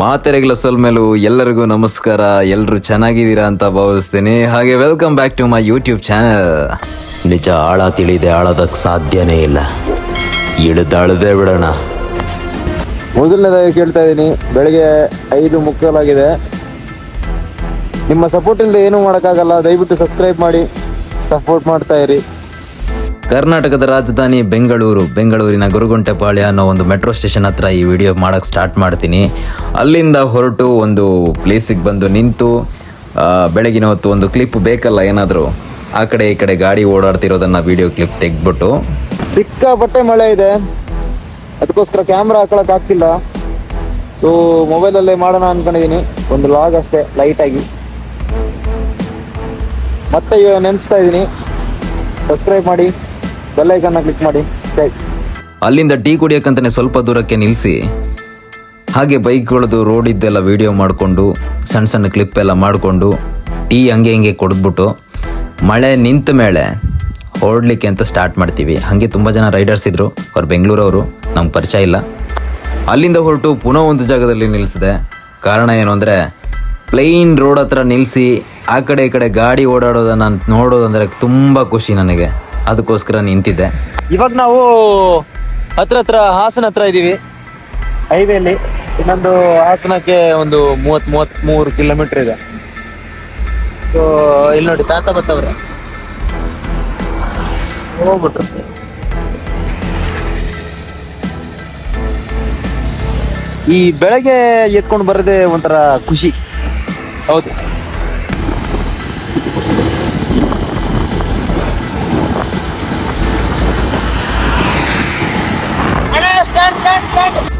ಮಾತೆರೆಗಳ ಮೇಲೂ ಎಲ್ಲರಿಗೂ ನಮಸ್ಕಾರ ಎಲ್ಲರೂ ಚೆನ್ನಾಗಿದ್ದೀರಾ ಅಂತ ಭಾವಿಸ್ತೀನಿ. ಹಾಗೆ welcome back to my YouTube channel ನಿಜ ಆಳ ತಿಳಿದೆ ಆಳೋದಕ್ಕೆ ಸಾಧ್ಯನೇ ಇಲ್ಲ. ಇಳಿದಾಳದೆ ಬಿಡೋಣ. ಮೊದಲನೇದಾಗಿ ಕೇಳ್ತಾ ಇದ್ದೀನಿ ಬೆಳಗ್ಗೆ ಐದು ಮುಕ್ಕಾಲಾಗಿದೆ. ನಿಮ್ಮ ಸಪೋರ್ಟಿಂದ ಏನೂ ಮಾಡೋಕ್ಕಾಗಲ್ಲ ದಯವಿಟ್ಟು ಸಬ್ಸ್ಕ್ರೈಬ್ ಮಾಡಿ ಸಪೋರ್ಟ್ ಮಾಡ್ತಾ ಇರಿ. ಕರ್ನಾಟಕದ ರಾಜಧಾನಿ ಬೆಂಗಳೂರು, ಬೆಂಗಳೂರಿನ ಗುರುಗುಂಟೆಪಾಳ್ಯ ಅನ್ನೋ ಒಂದು ಮೆಟ್ರೋ ಸ್ಟೇಷನ್ ಹತ್ರ ಈ ವಿಡಿಯೋ ಮಾಡೋಕ್ಕೆ ಸ್ಟಾರ್ಟ್ ಮಾಡ್ತೀನಿ. ಅಲ್ಲಿಂದ ಹೊರಟು ಒಂದು ಪ್ಲೇಸಿಗೆ ಬಂದು ನಿಂತು ಬೆಳಗಿನ ಹೊತ್ತು ಒಂದು ಕ್ಲಿಪ್ ಬೇಕಲ್ಲ ಏನಾದರೂ? ಆ ಕಡೆ ಈ ಕಡೆ ಗಾಡಿ ಓಡಾಡ್ತಿರೋದನ್ನ ವಿಡಿಯೋ ಕ್ಲಿಪ್ ತೆಗ್ದ್ಬಿಟ್ಟು. ಸಿಕ್ಕಾಪಟ್ಟೆ ಮಳೆ ಇದೆ. ಅದಕ್ಕೋಸ್ಕರ ಕ್ಯಾಮ್ರಾ ಹಾಕೊಳಕ್ ಆಗ್ತಿಲ್ಲ. ಸೊ ಮೊಬೈಲಲ್ಲೇ ಮಾಡೋಣ ಅಂದ್ಕೊಂಡಿದ್ದೀನಿ ಒಂದು ಲಾಗ್ ಅಷ್ಟೇ ಲೈಟಾಗಿ ಮತ್ತೆ ನೆನ್ಸ್ತಾ ನೆನೆಸ್ತಾ ಇದ್ದೀನಿ ಸಬ್ಸ್ಕ್ರೈಬ್ ಮಾಡಿ. ಕ್ಲಿಕ್ ಮಾಡಿ. ಅಲ್ಲಿಂದ ಟೀ ಕುಡಿಯೋಕ್ಕಂತಾನೆ ಸ್ವಲ್ಪ ದೂರಕ್ಕೆ ನಿಲ್ಲಿಸಿ ಹಾಗೆ ಬೈಕ್ಗಳದ್ದು ರೋಡ್ ಇದ್ದೆಲ್ಲ ವಿಡಿಯೋ ಮಾಡಿಕೊಂಡು, ಸಣ್ಣ ಸಣ್ಣ ಕ್ಲಿಪ್ ಎಲ್ಲ ಮಾಡಿಕೊಂಡು, ಟೀ ಹಂಗೆ ಹಿಂಗೆ ಕೊಡ್ಬಿಟ್ಟು ಮಳೆ ನಿಂತ ಮೇಲೆ ಹೊರಡ್ಲಿಕ್ಕೆ ಅಂತ ಸ್ಟಾರ್ಟ್ ಮಾಡ್ತೀವಿ. ಹಾಗೆ ತುಂಬ ಜನ ರೈಡರ್ಸ್ ಇದ್ರು. ಅವ್ರು ಬೆಂಗಳೂರವರು, ನಮ್ಗೆ ಪರಿಚಯ ಇಲ್ಲ. ಅಲ್ಲಿಂದ ಹೊರಟು ಪುನಃ ಒಂದು ಜಾಗದಲ್ಲಿ ನಿಲ್ಲಿಸಿದೆ ಕಾರಣ ಏನು ಅಂದರೆ ಪ್ಲೈನ್ ರೋಡ್ ಹತ್ರ ನಿಲ್ಲಿಸಿ ಆ ಕಡೆ ಈ ಕಡೆ ಗಾಡಿ ಓಡಾಡೋದನ್ನು ನೋಡೋದಂದರೆ ತುಂಬ ಖುಷಿ ನನಗೆ. ಅದಕ್ಕೋಸ್ಕರ ನಿಂತಿದ್ದೆ. ಇವಾಗ ನಾವು ಹತ್ರ ಹತ್ರ ಹಾಸನ ಹತ್ರ ಇದ್ದೀವಿ ಹೈವೇಲಿ. ಇನ್ನೊಂದು ಹಾಸನಕ್ಕೆ ಒಂದು ಮೂವತ್ ಮೂವತ್ ಮೂರು ಕಿಲೋಮೀಟರ್ ಇದೆ. ಸೊ ಇಲ್ಲಿ ನೋಡಿ ತಾತ ಬತ್ತವ್ರೆ. ಹೋಗ್ಬಿಟ್ರು. ಈ ಬೆಳಗ್ಗೆ ಎತ್ಕೊಂಡು ಬರೋದೇ ಒಂಥರ ಖುಷಿ. ಹೌದು.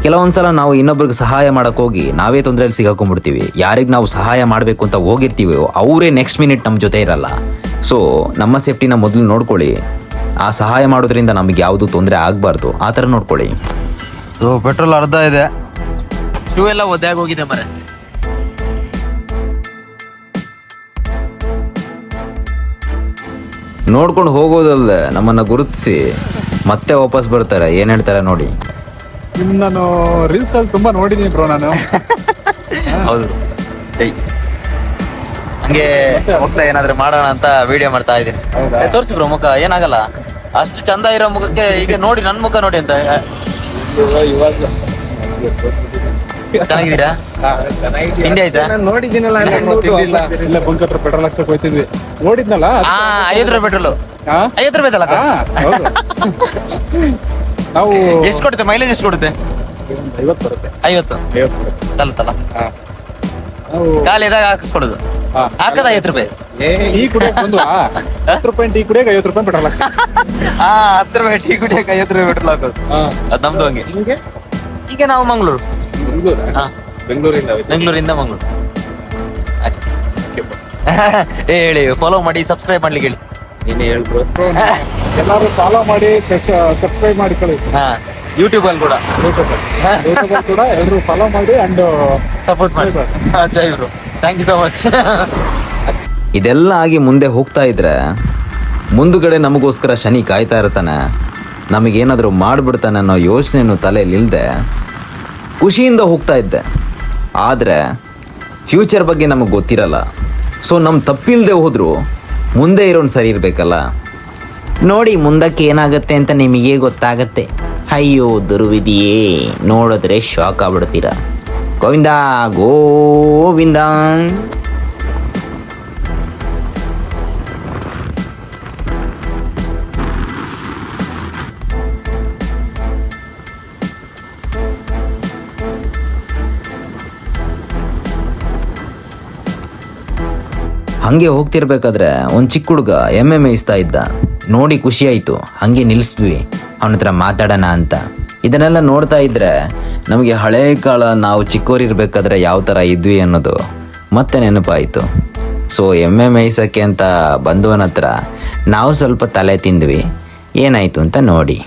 ಕೆಲವೊಂದ್ಸಲ ನಾವು ಇನ್ನೊಬ್ರಿಗೆ ಸಹಾಯ ಮಾಡಕ್ ಹೋಗಿ ನಾವೇ ತೊಂದರೆಯಲ್ಲಿ ಸಿಗಾಕೊಂಡ್ಬಿಡ್ತೀವಿ. ಯಾರಿಗೆ ನಾವು ಸಹಾಯ ಮಾಡಬೇಕು ಅಂತ ಹೋಗಿರ್ತೀವೋ ಅವರೇ ನೆಕ್ಸ್ಟ್ ಮಿನಿಟ್ ನಮ್ಮ ಜೊತೆ ಇರಲ್ಲ. ಸೊ ನಮ್ಮ ಸೇಫ್ಟಿನ ಮೊದಲು ನೋಡ್ಕೊಳ್ಳಿ. ಆ ಸಹಾಯ ಮಾಡೋದ್ರಿಂದ ನಮಗೆ ಯಾವುದು ತೊಂದರೆ ಆಗಬಾರ್ದು. ಆ ಥರ ನೋಡ್ಕೊಳ್ಳಿ. ಸೊ ಪೆಟ್ರೋಲ್ ಅರ್ಧ ಇದೆ. ಶೂ ಎಲ್ಲ ಒದ್ದೆ ಹೋಗಿದೆ ಮರೆ. ನೋಡ್ಕೊಂಡು ಹೋಗೋದಲ್ಲದೆ ನಮ್ಮನ್ನು ಗುರುತಿಸಿ ಮತ್ತೆ ವಾಪಸ್ ಬರ್ತಾರೆ. ಏನು ಹೇಳ್ತಾರೆ ನೋಡಿ. ನಿಮ್ ನಾನು ರೀಲ್ಸ್ ಅಲ್ಲಿ ತುಂಬಾ ನೋಡಿದೀನಿ ಬ್ರೋ ನಾನು. ಹೌದು. ಹಂಗೆ ಮುಕ್ತ ಏನಾದ್ರೂ ಮಾಡೋಣ ಅಂತ ವಿಡಿಯೋ ಮಾಡ್ತಾ ಇದ್ದೀನಿ? ತೋರಿಸಿ ಬ್ರೋ ಮುಖ ಏನಾಗಲ್ಲ. ಅಷ್ಟು ಚಂದ ಇರೋ ಮುಖಕ್ಕೆ ಈಗ ನೋಡಿ ನನ್ ಮುಖ ನೋಡಿ ಅಂತ. ಚೆನ್ನಾಗಿದ್ದೀರಾ? ತಿಂಡಿ ಆಯ್ತಾ? ನಾನು ನೋಡಿದ್ದೀನಲ್ಲ ಇಲ್ಲ ಬಂಕ್ ಹತ್ರ ಪೆಟ್ರೋಲ್ ಹಾಕ್ಸಕ್ ಹೋಯ್ತಿದ್ವಿ. ನೋಡಿದ್ನಲ್ಲ? ಐವತ್ತು ರೂಪಾಯಿ ಪೆಟ್ರೋಲ್? ಐವತ್ತು ರೂಪಾಯಿ ಅಲ್ಲ. ನಾವು ಎಷ್ಟು ಕೊಡುತ್ತೆ? ಮೈಲೇಜ್ ಎಷ್ಟು ಕೊಡುತ್ತೆ? ಒಂದು ಐವತ್ತು ಬರುತ್ತೆ. ಐವತ್ತು? ಐವತ್ತು ಬರುತ್ತೆ. ಸಲ್ಲತ್ತಲ್ಲ ಹಾ. ನಾವು ಖಾಲಿ ಇದಾಗ ಹಾಕಿಸ್ಕೊಡುದು. ಹಾ. ಹಾಕದ ಐವತ್ತು ರೂಪಾಯಿ? ಟೀ ಕುಡಿಯಕ್ ಬಂದು ಹತ್ತು ರೂಪಾಯಿ ಟೀ ಕುಡಿಯಕ್ ಐವತ್ತು ರೂಪಾಯಿ ಪೆಟ್ರೋಲ್ ಆ ಹಾ ಹತ್ತು ರೂಪಾಯಿ ಟೀ ಕುಡಿಯಕ್ಕೆ ಐವತ್ತು ರೂಪಾಯಿ ಪೆಟ್ರೋಲ್ ಹಾಕೋದು. ಅದು ನಮ್ದು ಹಂಗೆ. ನಿಮಗೆ? ಈಗ ನಾವು ಮಂಗಳೂರು. ಬೆಂಗಳೂರಾ ಹಾ. ಬೆಂಗಳೂರಿಂದ ಬೆಂಗಳೂರಿಂದ ಮಂಗಳೂರು. ಏ ಹೇಳಿ ಫಾಲೋ ಮಾಡಿ ಸಬ್ಸ್ಕ್ರೈಬ್ ಮಾಡ್ಲಿಕ್ಕೆ ಹೇಳಿ. ಏನೇ ಹೇಳ್ಬ್ರು ಎಲ್ಲರೂ ಫಾಲೋ ಮಾಡಿ ಸಬ್ಸ್ಕ್ರೈಬ್ ಮಾಡ್ಕೊಳ್ಳಿ ಹಾ ಯೂಟ್ಯೂಬ್ ಅಲ್ಲಿ ಕೂಡ. ಯೂಟ್ಯೂಬ್ ಯೂಟ್ಯೂಬ್ ಕೂಡ ಎಲ್ಲರೂ ಫಾಲೋ ಮಾಡಿ ಅಂಡ್ ಸಪೋರ್ಟ್ ಮಾಡಿ. ಜೈ bro thank you so much ಇದೆಲ್ಲ ಆಗಿ ಮುಂದೆ ಹೋಗ್ತಾ ಇದ್ರೆ ಮುಂದುಗಡೆ ನಮಗೋಸ್ಕರ ಶನಿ ಕಾಯ್ತಾ ಇರ್ತಾನೆ. ನಮಗೇನಾದರೂ ಮಾಡಿಬಿಡ್ತಾನೆ ಅನ್ನೋ ಯೋಚನೆಯೂ ತಲೆಯಲ್ಲಿಲ್ಲದೆ ಖುಷಿಯಿಂದ ಹೋಗ್ತಾ ಇದ್ದೆ. ಆದರೆ ಫ್ಯೂಚರ್ ಬಗ್ಗೆ ನಮಗೆ ಗೊತ್ತಿರಲ್ಲ. ಸೊ ನಮ್ಮ ತಪ್ಪಿಲ್ಲದೆ ಹೋದರೂ ಮುಂದೆ ಇರೋನು ಸರಿ ಇರಬೇಕಲ್ಲ? ನೋಡಿ, ಮುಂದಕ್ಕೆ ಏನಾಗುತ್ತೆ ಅಂತ ನಿಮಗೆ ಗೊತ್ತಾಗತ್ತೆ. ಅಯ್ಯೋ, ದುರ್ವಿಧಿಯೇ, ನೋಡಿದ್ರೆ ಶಾಕ್ ಆಗ್ಬಿಡ್ತೀರ? ಗೋವಿಂದ ಗೋವಿಂದ. ಹಂಗೆ ಹೋಗ್ತಿರ್ಬೇಕಾದ್ರೆ ಒಂದು ಚಿಕ್ಕ ಹುಡುಗ ಎಮ್ಮೆ ಮೇಯಿಸ್ತಾ ಇದ್ದ. ನೋಡಿ ಖುಷಿ ಆಯಿತು ಹಂಗೆ ನಿಲ್ಲಿಸಿದ್ವಿ ಅವನ ಹತ್ರ ಮಾತಾಡೋಣ ಅಂತ. ಇದನ್ನೆಲ್ಲ ನೋಡ್ತಾ ಇದ್ರೆ ನಮಗೆ ಹಳೆ ಕಾಲ ನಾವು ಚಿಕ್ಕವರಿರ್ಬೇಕಾದ್ರೆ ಯಾವ ಥರ ಇದ್ವಿ ಅನ್ನೋದು ಮತ್ತೆ ನೆನಪಾಯಿತು. ಸೊ ಎಮ್ಮೆ ಮೇಯಿಸೋಕ್ಕೆ ಅಂತ ಬಂದವನ ಹತ್ರ ನಾವು ಸ್ವಲ್ಪ ತಲೆ ತಿಂದ್ವಿ. ಏನಾಯಿತು ಅಂತ ನೋಡಿ.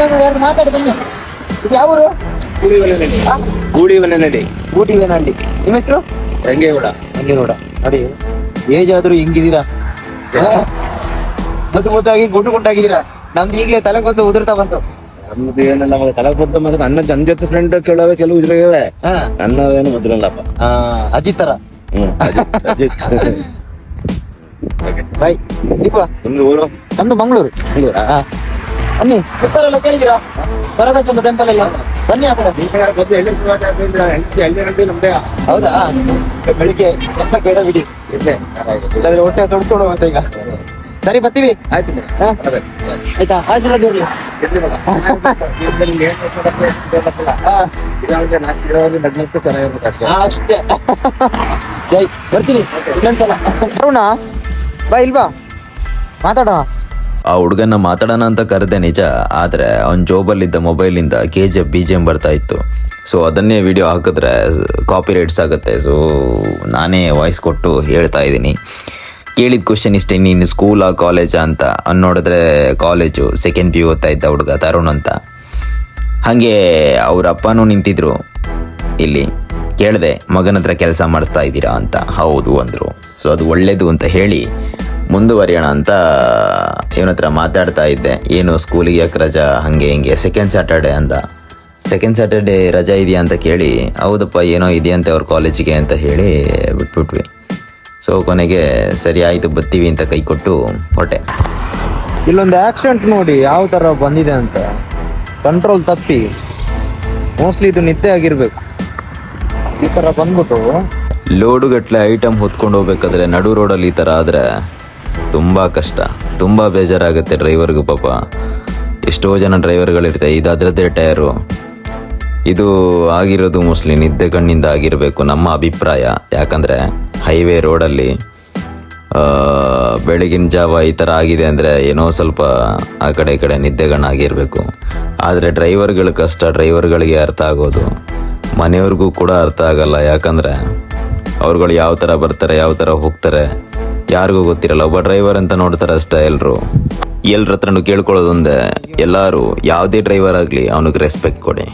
ಮಾತಾಡಿ ಬನ್ನಿ. ಇದು ಯಾವ ಊರು? ನಿಮ್ಮ ಹೆಸರು? ರಂಗೇಗೌಡ. ಹಂಗೇಗೌಡ ನೋಡಿ ಏಜ್ ಆದ್ರೂ ಹಿಂಗಿದೀರಾ ಮುದ್ದು ಮುದ್ದಾಗಿ ಗುಂಡು ಗುಂಡಾಗಿದ್ದೀರಾ ನಮ್ದು ಈಗಲೇ ತಲೆ ಬಂದು ಉದುರ್ತಾ ಬಂತು. ನಮ್ದು ಏನಲ್ಲ ಮಗ ತಲೆ ಬಂದ ಮಾತ್ರ ನನ್ನ ನನ್ನ ಜೊತೆ ಫ್ರೆಂಡ್ ಕೇಳೋವೆ ಕೆಲವು ಇದ್ರಾಗಿವೆ ನನ್ನ ಏನು ಮೊದಲಲ್ಲಪ್ಪ ಆ, ಅಜಿತ್ ತರ ಹ್ಮ್ ಅಜಿತ್ ಬಾಯ್ ನಿಮ್ದು ಊರು? ನಮ್ದು ಮಂಗಳೂರು. ಬನ್ನಿ ಸುತ್ತಾರೆಲ್ಲ ಕೇಳಿದಿರಾ? ಬರಗಚ್ಚೊಂದು ಟೆಂಪಲ್ ಎಲ್ಲ ಬನ್ನಿ ಆ ಕಡೆ. ಬಂದು ಎಲ್ಲಿ ಹೆಂಡತಿ ಎಲ್ಲಿ ಹೆಂಡತಿ ನಮ್ದೇ ಹೌದಾ? ಬೆಳಿಗ್ಗೆ ಎಲ್ಲ ಬೇಡ ಬಿಡಿ. ಇಲ್ಲೇ ಇಲ್ಲಾಂದ್ರೆ ಹೊಟ್ಟೆ ತೊಡ್ಕೊಂಡು ಅಂತ ಈಗ. ಸರಿ ಬರ್ತೀವಿ? ಆಯ್ತು? ಆಯ್ತಾ? ಆಶೀರ್ವಾದ ಇರ್ಲಿ. ಅಷ್ಟೇ. ಜೈ. ಬರ್ತೀನಿ. ಇನ್ನೊಂದ್ಸಲ. ಅರುಣ ಬಾ ಇಲ್ವಾ? ಮಾತಾಡೋಣ ಆ ಹುಡುಗನ್ನ ಮಾತಾಡೋಣ ಅಂತ ಕರೆದೆ ನಿಜ, ಆದರೆ ಅವನ ಜೋಬಲ್ಲಿದ್ದ ಮೊಬೈಲಿಂದ K G F B G M ಬರ್ತಾ ಇತ್ತು. ಸೊ ಅದನ್ನೇ ವಿಡಿಯೋ ಹಾಕಿದ್ರೆ ಕಾಪಿ ರೈಟ್ಸ್ ಆಗುತ್ತೆ. ಸೊ ನಾನೇ ವಾಯ್ಸ್ ಕೊಟ್ಟು ಹೇಳ್ತಾ ಇದ್ದೀನಿ. ಕೇಳಿದ ಕ್ವಶನ್ ಇಷ್ಟೇ, ನೀನು ಸ್ಕೂಲಾ ಕಾಲೇಜಾ ಅಂತ? ನೋಡಿದ್ರೆ ಕಾಲೇಜು ಸೆಕೆಂಡ್ ಪಿ ಯು ಓದ್ತಾ ಇದ್ದ ಹುಡುಗ ತರುಣ್ ಅಂತ. ಹಾಗೆ ಅವ್ರ ಅಪ್ಪನೂ ನಿಂತಿದ್ರು. ಇಲ್ಲಿ ಕೇಳಿದೆ, ಮಗನ ಹತ್ರ ಕೆಲಸ ಮಾಡಿಸ್ತಾ ಇದ್ದೀರಾ ಅಂತ? ಹೌದು ಅಂದರು. ಸೊ ಅದು ಒಳ್ಳೇದು ಅಂತ ಹೇಳಿ ಮುಂದುವರಿಯೋಣ ಅಂತ ಇವನ ಹತ್ರ ಮಾತಾಡ್ತಾ ಇದ್ದೆ ಏನು ಸ್ಕೂಲಿಗೆ ಯಾಕೆ ರಜಾ? ಹಾಗೆ ಹಿಂಗೆ ಸೆಕೆಂಡ್ ಸ್ಯಾಟರ್ಡೆ ಅಂದ ಸೆಕೆಂಡ್ ಸ್ಯಾಟರ್ಡೆ ರಜಾ ಇದೆಯಾ ಅಂತ ಕೇಳಿ ಹೌದಪ್ಪ ಏನೋ ಇದೆಯಂತೆ ಅವ್ರ ಕಾಲೇಜಿಗೆ ಅಂತ ಹೇಳಿ ಬಿಟ್ಬಿಟ್ವಿ. ಸೊ ಕೊನೆಗೆ ಸರಿ ಆಯಿತು ಬರ್ತೀವಿ ಅಂತ ಕೈ ಕೊಟ್ಟು ಹೊಟ್ಟೆ. ಇಲ್ಲೊಂದು ಆಕ್ಸಿಡೆಂಟ್ ನೋಡಿ ಯಾವ ಥರ ಬಂದಿದೆ ಅಂತ. ಕಂಟ್ರೋಲ್ ತಪ್ಪಿ. ಮೋಸ್ಟ್ಲಿ ಇದು ನಿದ್ದೆ ಆಗಿರ್ಬೇಕು. ಈ ಥರ ಬಂದ್ಬಿಟ್ಟು ಲೋಡುಗಟ್ಟಲೆ ಐಟಮ್ ಹೊತ್ಕೊಂಡು ಹೋಗ್ಬೇಕಾದ್ರೆ ನಡು ರೋಡಲ್ಲಿ ಈ ಥರ ಆದರೆ ತುಂಬ ಕಷ್ಟ, ತುಂಬ ಬೇಜಾರಾಗುತ್ತೆ ಡ್ರೈವರ್ಗೂ ಪಾಪ. ಎಷ್ಟೋ ಜನ ಡ್ರೈವರ್ಗಳಿರ್ತಾರೆ ಇದು ಅದರದ್ದೇ ಟಯರು ಇದು ಆಗಿರೋದು ಮೋಸ್ಟ್ಲಿ ನಿದ್ದೆ ಕಣ್ಣಿಂದ ಆಗಿರಬೇಕು, ನಮ್ಮ ಅಭಿಪ್ರಾಯ. ಯಾಕಂದರೆ ಹೈವೇ ರೋಡಲ್ಲಿ ಬೆಳಗಿನ ಜಾವ ಈ ಥರ ಆಗಿದೆ ಅಂದರೆ ಏನೋ ಸ್ವಲ್ಪ ಆ ಕಡೆ ಈ ಕಡೆ ನಿದ್ದೆಗಣ್ಣಾಗಿರಬೇಕು ಆದರೆ ಡ್ರೈವರ್ಗಳ ಕಷ್ಟ, ಡ್ರೈವರ್ಗಳಿಗೆ ಅರ್ಥ ಆಗೋದು. ಮನೆಯವ್ರಿಗೂ ಕೂಡ ಅರ್ಥ ಆಗಲ್ಲ, ಯಾಕಂದರೆ ಅವ್ರುಗಳು ಯಾವ ಥರ ಬರ್ತಾರೆ, ಯಾವ ಥರ ಹೋಗ್ತಾರೆ. ಯಾರಿಗೂ ಗೊತ್ತಿರಲ್ಲ, ಒಬ್ಬ ಡ್ರೈವರ್ ಅಂತ ನೋಡ್ತಾರೆ ಅಷ್ಟೇ ಎಲ್ಲರೂ ಎಲ್ಲರ ಹತ್ರನೂ ಕೇಳ್ಕೊಳ್ಳೋದೊಂದೇ, ಎಲ್ಲರೂ ಯಾವುದೇ ಡ್ರೈವರ್ ಆಗಲಿ ಅವನಿಗೆ ರೆಸ್ಪೆಕ್ಟ್ ಕೊಡಿ.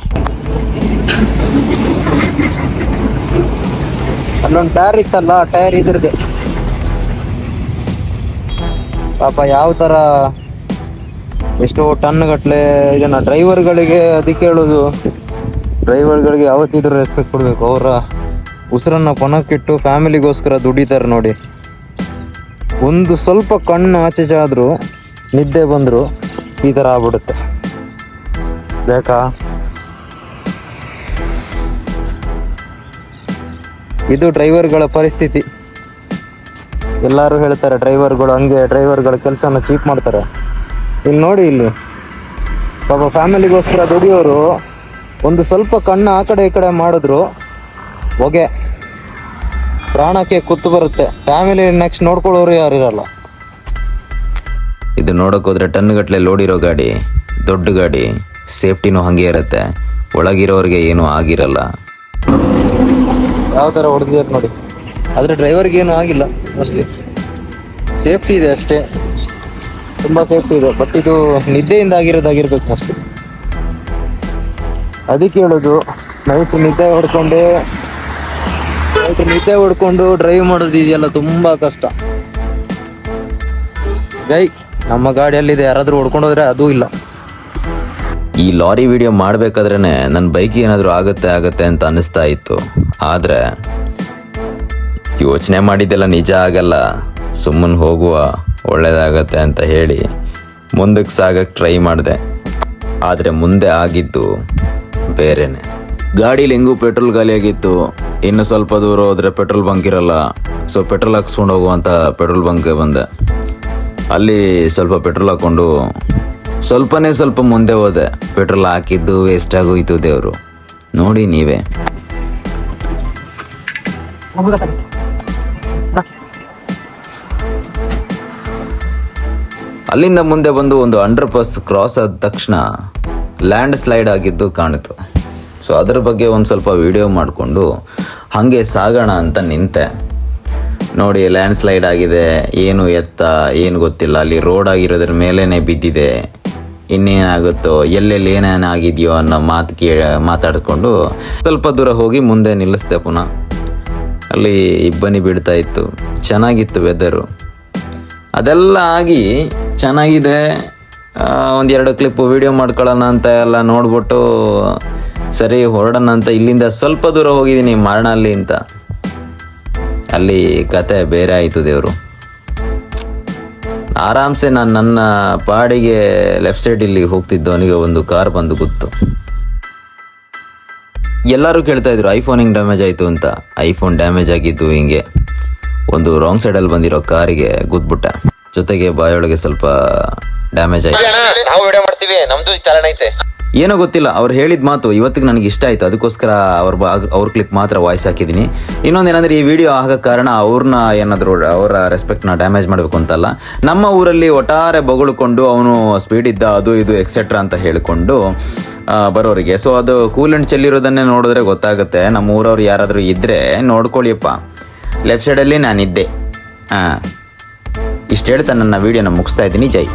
ಅಲ್ಲೊಂದು ಟೈರ್ ಇತ್ತಲ್ಲ ಟೈರ್ ಇದ್ರದೆ ಪಾಪ ಯಾವ ತರ ಎಷ್ಟೋ ಟನ್ ಗಟ್ಲೆ ಇದನ್ನ ಡ್ರೈವರ್ಗಳಿಗೆ ಅದಕ್ಕೆ ಹೇಳೋದು ಡ್ರೈವರ್ಗಳಿಗೆ ಯಾವತ್ತಿದ್ರು ರೆಸ್ಪೆಕ್ಟ್ ಕೊಡಬೇಕು, ಅವರ ಉಸಿರನ್ನ ಪಣಕ್ಕಿಟ್ಟು ಫ್ಯಾಮಿಲಿಗೋಸ್ಕರ ದುಡಿತಾರೆ ನೋಡಿ. ಒಂದು ಸ್ವಲ್ಪ ಕಣ್ಣು ಆಚೆ ನಿದ್ದೆ ಬಂದರೂ ಈ ಥರ ಆಗ್ಬಿಡುತ್ತೆ. ಬೇಕಾ? ಇದು ಡ್ರೈವರ್ಗಳ ಪರಿಸ್ಥಿತಿ. ಎಲ್ಲರೂ ಹೇಳ್ತಾರೆ, ಡ್ರೈವರ್ಗಳು ಹಂಗೆ, ಡ್ರೈವರ್ಗಳ ಕೆಲಸನ ಚೀಪ್ ಮಾಡ್ತಾರೆ. ಇಲ್ಲಿ ನೋಡಿ ಇಲ್ಲಿ. ಪಾಪ ಫ್ಯಾಮಿಲಿಗೋಸ್ಕರ ದುಡಿಯೋರು ಒಂದು ಸ್ವಲ್ಪ ಕಣ್ಣು ಆ ಕಡೆ ಈ ಕಡೆ ಮಾಡಿದ್ರು, ಹೊಗೆ. ಪ್ರಾಣಕ್ಕೆ ಕುತ್ತು ಬರುತ್ತೆ. ಫ್ಯಾಮಿಲಿ ನೆಕ್ಸ್ಟ್ ನೋಡ್ಕೊಳ್ಳೋರು ಯಾರು ಇರಲ್ಲ. ಇದು ನೋಡೋಕ್ಕೋದ್ರೆ ಟನ್ ಗಟ್ಟಲೆ ಲೋಡ್ ಇರೋ ಗಾಡಿ ದೊಡ್ಡ ಗಾಡಿ ಸೇಫ್ಟಿನೂ ಹಾಗೆ ಇರುತ್ತೆ. ಒಳಗಿರೋರಿಗೆ ಏನೂ ಆಗಿರಲ್ಲ. ಯಾವ ಥರ ಹೊಡೆದಿದ್ದಾರೆ ನೋಡಿ. ಆದರೆ ಡ್ರೈವರ್ಗೆ ಏನು ಆಗಿಲ್ಲ ಮೋಸ್ಟ್ಲಿ ಸೇಫ್ಟಿ ಇದೆ ಅಷ್ಟೇ. ತುಂಬ ಸೇಫ್ಟಿ ಇದೆ ಬಟ್ ಇದು ನಿದ್ದೆಯಿಂದ ಆಗಿರೋದಾಗಿರ್ಬೇಕು ಅಷ್ಟೇ. ಅದಕ್ಕೆ ಹೇಳೋದು ನೈಟ್ ನಿದ್ದೆ ಹೊಡ್ಕೊಂಡು ನಿದ್ದೆ ಹೊಡ್ಕೊಂಡು ಡ್ರೈವ್ ಮಾಡೋದು ಇದೆಯಲ್ಲ ತುಂಬ ಕಷ್ಟ. ಜೈ, ನಮ್ಮ ಗಾಡಿಯಲ್ಲಿದೆ, ಯಾರಾದರೂ ಹೊಡ್ಕೊಂಡು ಹೋದ್ರೆ ಅದೂ ಇಲ್ಲ. ಈ ಲಾರಿ ವಿಡಿಯೋ ಮಾಡಬೇಕಾದ್ರೇ ನನ್ನ ಬೈಕ್ ಏನಾದರೂ ಆಗುತ್ತೆ ಆಗುತ್ತೆ ಅಂತ ಅನ್ನಿಸ್ತಾ ಇತ್ತು. ಆದರೆ, ಯೋಚನೆ ಮಾಡಿದ್ದೆಲ್ಲ ನಿಜ ಆಗಲ್ಲ. ಸುಮ್ಮನೆ ಹೋಗುವ, ಒಳ್ಳೇದಾಗತ್ತೆ ಅಂತ ಹೇಳಿ ಮುಂದಕ್ಕೆ ಸಾಗಕ್ಕೆ ಟ್ರೈ ಮಾಡಿದೆ. ಆದರೆ ಮುಂದೆ ಆಗಿದ್ದು ಬೇರೆನೆ. ಗಾಡೀಲಿ ಹೆಂಗೂ ಪೆಟ್ರೋಲ್ ಖಾಲಿಯಾಗಿತ್ತು. ಇನ್ನು ಸ್ವಲ್ಪ ದೂರ ಹೋದರೆ ಪೆಟ್ರೋಲ್ ಬಂಕ್ ಇರಲ್ಲ. ಸೊ ಪೆಟ್ರೋಲ್ ಹಾಕ್ಸ್ಕೊಂಡು ಹೋಗುವಂಥ ಪೆಟ್ರೋಲ್ ಬಂಕ್ಗೆ ಬಂದೆ. ಅಲ್ಲಿ ಸ್ವಲ್ಪ ಪೆಟ್ರೋಲ್ ಹಾಕೊಂಡು ಸ್ವಲ್ಪನೇ ಸ್ವಲ್ಪ ಮುಂದೆ ಹೋದೆ. ಪೆಟ್ರೋಲ್ ಹಾಕಿದ್ದು ವೇಸ್ಟ್ ಆಗೋಯ್ತು ದೇವರು. ನೋಡಿ ನೀವೇ. ಅಲ್ಲಿಂದ ಮುಂದೆ ಬಂದು ಒಂದು ಅಂಡರ್ ಪಾಸ್ ಕ್ರಾಸ್ ಆದ ತಕ್ಷಣ ಲ್ಯಾಂಡ್ ಸ್ಲೈಡ್ ಆಗಿದ್ದು ಕಾಣಿತು. ಸೊ ಅದರ ಬಗ್ಗೆ ಒಂದು ಸ್ವಲ್ಪ ವಿಡಿಯೋ ಮಾಡಿಕೊಂಡು ಹಾಗೆ ಸಾಗೋಣ ಅಂತ ನಿಂತೆ. ನೋಡಿ ಲ್ಯಾಂಡ್ ಸ್ಲೈಡ್ ಆಗಿದೆ. ಏನು ಎತ್ತ, ಏನು ಗೊತ್ತಿಲ್ಲ. ಅಲ್ಲಿ ರೋಡ್ ಆಗಿರೋದ್ರ ಮೇಲೇ ಬಿದ್ದಿದೆ. ಇನ್ನೇನಾಗುತ್ತೋ, ಎಲ್ಲೆಲ್ಲಿ ಏನೇನು ಆಗಿದೆಯೋ ಅನ್ನೋ ಮಾತು ಕೇ, ಮಾತಾಡಿಕೊಂಡು ಸ್ವಲ್ಪ ದೂರ ಹೋಗಿ ಮುಂದೆ ನಿಲ್ಲಿಸ್ದೆ ಪುನಃ. ಅಲ್ಲಿ ಇಬ್ಬನಿ ಬೀಳ್ತಾ ಇತ್ತು. ಚೆನ್ನಾಗಿತ್ತು ವೆದರು ಅದೆಲ್ಲ ಆಗಿ ಚೆನ್ನಾಗಿದೆ. ಒಂದೆರಡು ಕ್ಲಿಪ್ಪು ವಿಡಿಯೋ ಮಾಡ್ಕೊಳ್ಳೋಣ ಅಂತ ಎಲ್ಲ ನೋಡ್ಬಿಟ್ಟು ಸರಿ ಹೊರಡೋಣ ಅಂತ ಇಲ್ಲಿಂದ ಸ್ವಲ್ಪ ದೂರ ಹೋಗಿದ್ದೀನಿ ಮರಣಲ್ಲಿ ಅಂತ. ಅಲ್ಲಿ ಕತೆ ಬೇರೆ ಆಯಿತು ದೇವರು. ಆರಾಮ್ಸೆ ನಾನು ನನ್ನ ಪಾಡಿಗೆ ಲೆಫ್ಟ್ ಸೈಡ್ ಇಲ್ಲಿ ಹೋಗ್ತಿದ್ದವನಿಗೆ ಒಂದು ಕಾರ್ ಬಂದು ಗೊತ್ತು. ಎಲ್ಲರೂ ಕೇಳ್ತಾ ಇದ್ರು ಐಫೋನ್ ಹಿಂಗೆ ಡ್ಯಾಮೇಜ್ ಆಯಿತು ಅಂತ. ಐಫೋನ್ ಡ್ಯಾಮೇಜ್ ಆಗಿದ್ದು ಹಿಂಗೆ. ಒಂದು ರಾಂಗ್ ಸೈಡಲ್ಲಿ ಬಂದಿರೋ ಕಾರಿಗೆ ಗುದ್ಬಿಟ್ಟ. ಜೊತೆಗೆ ಬಾಯೊಳಗೆ ಸ್ವಲ್ಪ ಡ್ಯಾಮೇಜ್ ಆಯಿತು. ನಾವು ವಿಡಿಯೋ ಮಾಡ್ತೀವಿ, ನಮ್ದು ಏನೋ ಗೊತ್ತಿಲ್ಲ, ಅವ್ರು ಹೇಳಿದ ಮಾತು ಇವತ್ತಿಗೆ ನನಗೆ ಇಷ್ಟ ಆಯಿತು. ಅದಕ್ಕೋಸ್ಕರ ಅವ್ರ ಅವ್ರ ಕ್ಲಿಪ್ ಮಾತ್ರ ವಾಯ್ಸ್ ಹಾಕಿದ್ದೀನಿ ಇನ್ನೊಂದೇನಂದ್ರೆ ಈ ವಿಡಿಯೋ ಆಗ ಕಾರಣ ಅವ್ರನ್ನ ಏನಾದರೂ ಅವರ ರೆಸ್ಪೆಕ್ಟ್ನ ಡ್ಯಾಮೇಜ್ ಮಾಡಬೇಕು ಅಂತಲ್ಲ, ನಮ್ಮ ಊರಲ್ಲಿ ಒಟ್ಟಾರೆ ಬೊಗಳ್ಕೊಂಡು ಅವನು ಸ್ಪೀಡ್ ಇದ್ದ ಅದು ಇದು ಎಕ್ಸೆಟ್ರಾ ಅಂತ ಹೇಳಿಕೊಂಡು ಬರೋರಿಗೆ. ಸೊ ಅದು ಕೂಲ್ ಅಂಡ್ ಚೆಲ್ಲಿರೋದನ್ನೇ ನೋಡಿದ್ರೆ ಗೊತ್ತಾಗುತ್ತೆ. ನಮ್ಮ ಊರವ್ರು ಯಾರಾದರೂ ಇದ್ದರೆ ನೋಡ್ಕೊಳ್ಳಿಯಪ್ಪ ಲೆಫ್ಟ್ ಸೈಡಲ್ಲಿ ನಾನಿದ್ದೆ. ಹಾಂ ಇಷ್ಟು ಹೇಳ್ತಾ ನನ್ನ ವೀಡಿಯೋನ ಮುಗಿಸ್ತಾ ಇದ್ದೀನಿ. ಜೈ.